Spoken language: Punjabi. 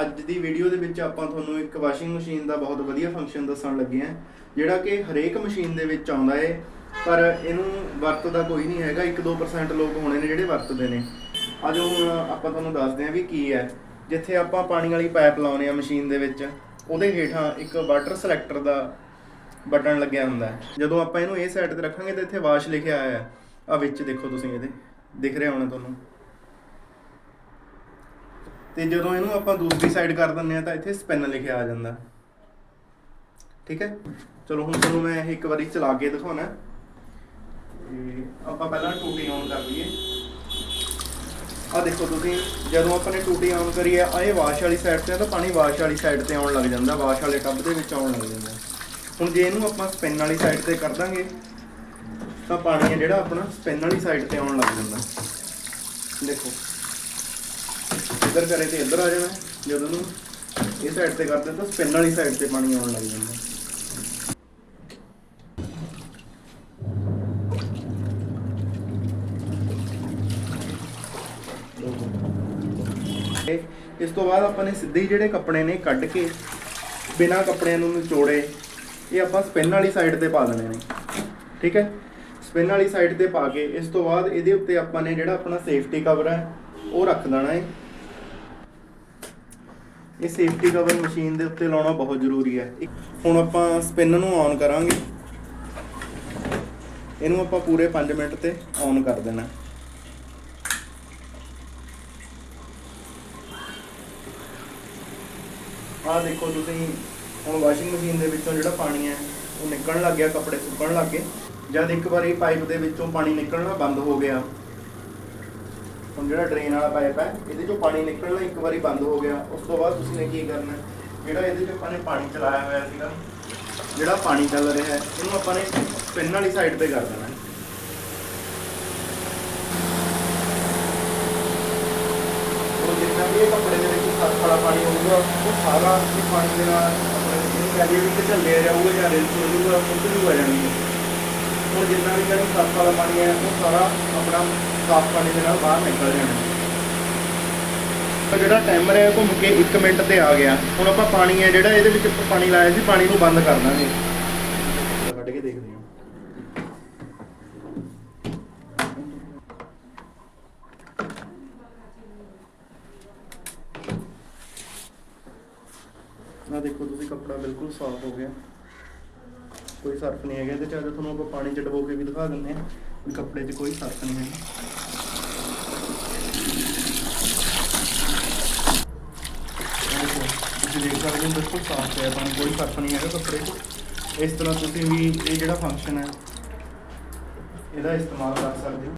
ਅੱਜ ਦੀ ਵੀਡੀਓ ਦੇ ਵਿੱਚ ਆਪਾਂ ਤੁਹਾਨੂੰ ਇੱਕ ਵਾਸ਼ਿੰਗ ਮਸ਼ੀਨ ਦਾ ਬਹੁਤ ਵਧੀਆ ਫੰਕਸ਼ਨ ਦੱਸਣ ਲੱਗੇ ਹਾਂ, ਜਿਹੜਾ ਕਿ ਹਰੇਕ ਮਸ਼ੀਨ ਦੇ ਵਿੱਚ ਆਉਂਦਾ ਏ, ਪਰ ਇਹਨੂੰ ਵਰਤਦਾ ਕੋਈ ਨਹੀਂ ਹੈਗਾ 1-2% ਲੋਕ ਹੋਣੇ ਨੇ ਜਿਹੜੇ ਵਰਤਦੇ ਨੇ। ਅੱਜ ਹੁਣ ਆਪਾਂ ਤੁਹਾਨੂੰ ਦੱਸਦੇ ਹਾਂ ਵੀ ਕੀ ਹੈ। ਜਿੱਥੇ ਆਪਾਂ ਪਾਣੀ ਵਾਲੀ ਪਾਈਪ ਲਾਉਨੇ ਆ ਮਸ਼ੀਨ ਦੇ ਵਿੱਚ, ਉਹਦੇ ਹੇਠਾਂ ਇੱਕ ਵਾਟਰ ਸਿਲੈਕਟਰ ਦਾ ਬਟਨ ਲੱਗਿਆ ਹੁੰਦਾ ਜਦੋਂ ਆਪਾਂ ਇਹਨੂੰ ਇਹ ਸਾਈਡ ਤੇ ਰੱਖਾਂਗੇ ਤਾਂ ਇੱਥੇ ਵਾਸ਼ ਲਿਖਿਆ ਆਇਆ ਹੈ। ਆ ਵਿੱਚ ਦੇਖੋ ਤੁਸੀਂ ਇਹਦੇ, ਦਿਖ ਰਿਹਾ ਹੋਣਾ ਤੁਹਾਨੂੰ। ਤੇ ਜਦੋਂ ਇਹਨੂੰ ਆਪਾਂ ਦੂਸਰੀ ਸਾਈਡ ਕਰ ਦਿੰਦੇ ਆ ਤਾਂ ਇੱਥੇ ਸਪਿਨ ਲਿਖਿਆ ਆ ਜਾਂਦਾ। ਠੀਕ ਹੈ? ਚਲੋ ਹੁਣ ਤੁਹਾਨੂੰ ਮੈਂ ਇਹ ਇੱਕ ਵਾਰੀ ਚਲਾ ਕੇ ਦਿਖਾਉਣਾ। ਤੇ ਆਪਾਂ ਪਹਿਲਾਂ ਟੂਟੀ ਔਨ ਕਰ ਲਈਏ। ਆ ਦੇਖੋ ਤੁਸੀਂ, ਜਦੋਂ ਆਪਾਂ ਨੇ ਟੂਟੀ ਔਨ ਕਰੀ ਆ ਇਹ ਵਾਸ਼ ਵਾਲੀ ਸਾਈਡ ਤੇ ਆ ਤਾਂ ਪਾਣੀ ਵਾਸ਼ ਵਾਲੀ ਸਾਈਡ ਤੇ ਆਉਣ ਲੱਗ ਜਾਂਦਾ ਵਾਸ਼ ਵਾਲੇ ਟੱਬ ਦੇ ਵਿੱਚ ਆਉਣ ਲੱਗ ਜਾਂਦਾ। ਹੁਣ ਜੇ ਇਹਨੂੰ ਆਪਾਂ ਸਪਿਨ ਵਾਲੀ ਸਾਈਡ ਤੇ ਕਰ ਦਾਂਗੇ, ਤਾਂ ਪਾਣੀ ਹੈ ਜਿਹੜਾ ਆਪਣਾ ਸਪਿਨ ਵਾਲੀ ਸਾਈਡ ਤੇ ਆਉਣ ਲੱਗ ਜਾਂਦਾ। ਦੇਖੋ। ਇੱਧਰ ਕਰੇ ਤੇ ਇੱਧਰ ਆ ਜਾਣਾ। ਜਦੋਂ ਨੂੰ ਇਹ ਸਾਈਡ ਤੇ ਕਰਦੇ ਤਾਂ ਸਪਿਨ ਵਾਲੀ ਸਾਈਡ ਤੇ ਪਾਣੀ ਆਉਣ ਲੱਗ ਜਾਂਦਾ। ਇਸ ਤੋਂ ਬਾਅਦ ਆਪਾਂ ਨੇ ਸਿੱਧੇ ਹੀ ਜਿਹੜੇ ਕੱਪੜੇ ਨੇ ਕੱਢ ਕੇ, ਬਿਨਾਂ ਕੱਪੜਿਆਂ ਨੂੰ ਨਿਚੋੜੇ, ਇਹ ਆਪਾਂ ਸਪਿਨ ਵਾਲੀ ਸਾਈਡ ਤੇ ਪਾ ਦੇਣੇ ਨੇ। ਠੀਕ ਹੈ? ਸਪਿਨ ਵਾਲੀ ਸਾਈਡ ਤੇ ਪਾ ਕੇ, ਇਸ ਤੋਂ ਬਾਅਦ ਇਹਦੇ ਉੱਤੇ ਆਪਾਂ ਨੇ ਜਿਹੜਾ ਆਪਣਾ ਸੇਫਟੀ ਕਵਰ ਹੈ, ਉਹ ਰੱਖ ਦੇਣਾ ਹੈ। ਇਹ ਸੇਫਟੀ ਕਵਰ ਮਸ਼ੀਨ ਦੇ ਉੱਤੇ ਲਾਉਣਾ ਬਹੁਤ ਜ਼ਰੂਰੀ ਹੈ। ਇੱਕ- ਹੁਣ ਆਪਾਂ ਸਪਿਨ ਨੂੰ ਔਨ ਕਰਾਂਗੇ। ਇਹਨੂੰ ਆਪਾਂ ਪੂਰੇ 5 ਮਿੰਟ ਤੇ ਔਨ ਕਰ ਦੇਣਾ। ਆਹ ਦੇਖੋ ਤੁਸੀਂ, ਹੁਣ ਵਾਸ਼ਿੰਗ ਮਸ਼ੀਨ ਦੇ ਵਿੱਚੋਂ ਜਿਹੜਾ ਪਾਣੀ ਹੈ, ਉਹ ਨਿਕਲਣ ਲੱਗ ਗਿਆ, ਕੱਪੜੇ ਸੁੱਕਣ ਲੱਗ ਗਏ। ਜਦ ਇੱਕ ਵਾਰੀ ਪਾਈਪ ਦੇ ਵਿੱਚੋਂ ਪਾਣੀ ਨਿਕਲਣਾ ਬੰਦ ਹੋ ਗਿਆ ਹੁਣ ਜਿਹੜਾ ਡਰੇਨ ਵਾਲਾ ਪਾਈਪ ਹੈ, ਇਹਦੇ ਚੋਂ ਪਾਣੀ ਨਿਕਲਣਾ ਇੱਕ ਵਾਰੀ ਬੰਦ ਹੋ ਗਿਆ। ਉਸ ਤੋਂ ਬਾਅਦ ਤੁਸੀਂ ਨੇ ਕੀ ਕਰਨਾ ਜਿਹੜਾ ਇਹਦੇ 'ਚ ਆਪਾਂ ਨੇ ਪਾਣੀ ਚਲਾਇਆ ਹੋਇਆ ਸੀਗਾ, ਜਿਹੜਾ ਪਾਣੀ ਚੱਲ ਰਿਹਾ ਹੈ, ਇਹਨੂੰ ਆਪਾਂ ਨੇ ਪਿੰਨ ਵਾਲੀ ਸਾਈਡ ਤੇ ਕਰ ਦੇਣਾ ਜਿੰਨਾ ਵੀ ਇਹ ਕੱਪੜੇ ਦੇ ਵਿੱਚ ਸਾਰਾ ਵਾਲਾ ਪਾਣੀ ਹੋਊਗਾ ਉਹ ਸਾਰਾ ਇਸ ਪਾਣੀ ਦੇ ਨਾਲ ਆਪਣੇ ਇਹਨੂੰ ਵਿੱਚ ਝੱਲਿਆ ਜਾਊਗਾ ਜਾਂ ਰੇਲ ਤੋਂ ਜਾਊਗਾ ਉਹ ਤੋਂ ਹੋ। ਜਾਣੀ ਹੈ ਹੁਣ ਜਿੰਨਾ ਵੀ ਜਿਹੜਾ ਸਾਫ਼ ਵਾਲਾ ਪਾਣੀ ਹੈ ਉਹ ਸਾਰਾ ਆਪਣਾ ਸਾਫ਼ ਪਾਣੀ ਦੇ ਨਾਲ ਬਾਹਰ ਨਿਕਲ ਜਾਣਾ। ਹੈ ਤਾਂ ਜਿਹੜਾ ਟਾਈਮਰ ਹੈ ਉਹ ਘੁੰਮ ਕੇ 1 ਮਿੰਟ ਤੇ ਆ ਗਿਆ। ਹੁਣ ਆਪਾਂ ਪਾਣੀ ਹੈ ਜਿਹੜਾ ਇਹਦੇ ਵਿੱਚ ਪਾਣੀ ਲਾਇਆ ਸੀ ਪਾਣੀ ਨੂੰ ਬੰਦ ਕਰ ਦਾਂਗੇ। ਕੱਢ ਕੇ ਦੇਖਦੇ ਹਾਂ। ਆ ਦੇਖੋ ਤੁਸੀਂ ਕੱਪੜਾ ਬਿਲਕੁਲ ਸਾਫ਼ ਹੋ ਗਿਆ। ਕੋਈ ਸਰਫ ਨਹੀਂ ਹੈਗਾ ਇਹਦੇ ਚ ਅੱਜ ਤੁਹਾਨੂੰ ਆਪਾਂ ਪਾਣੀ ਚ ਡਬੋ ਕੇ ਵੀ ਦਿਖਾ ਦਿੰਦੇ ਹਾਂ, ਵੀ ਕੱਪੜੇ 'ਚ ਕੋਈ ਸਰਫ ਨਹੀਂ ਹੈਗਾ। ਤੁਸੀਂ ਦੇਖ ਸਕਦੇ ਹੋ ਬਿਲਕੁਲ ਸਾਫ਼ ਹੈ ਪਾਣੀ ਕੋਈ ਸਰਫ ਨਹੀਂ ਹੈਗਾ ਕੱਪੜੇ 'ਚ। ਇਸ ਤਰ੍ਹਾਂ ਤੁਸੀਂ ਵੀ ਇਹ ਜਿਹੜਾ ਫੰਕਸ਼ਨ ਹੈ, ਇਹਦਾ ਇਸਤੇਮਾਲ ਕਰ ਸਕਦੇ ਹੋ।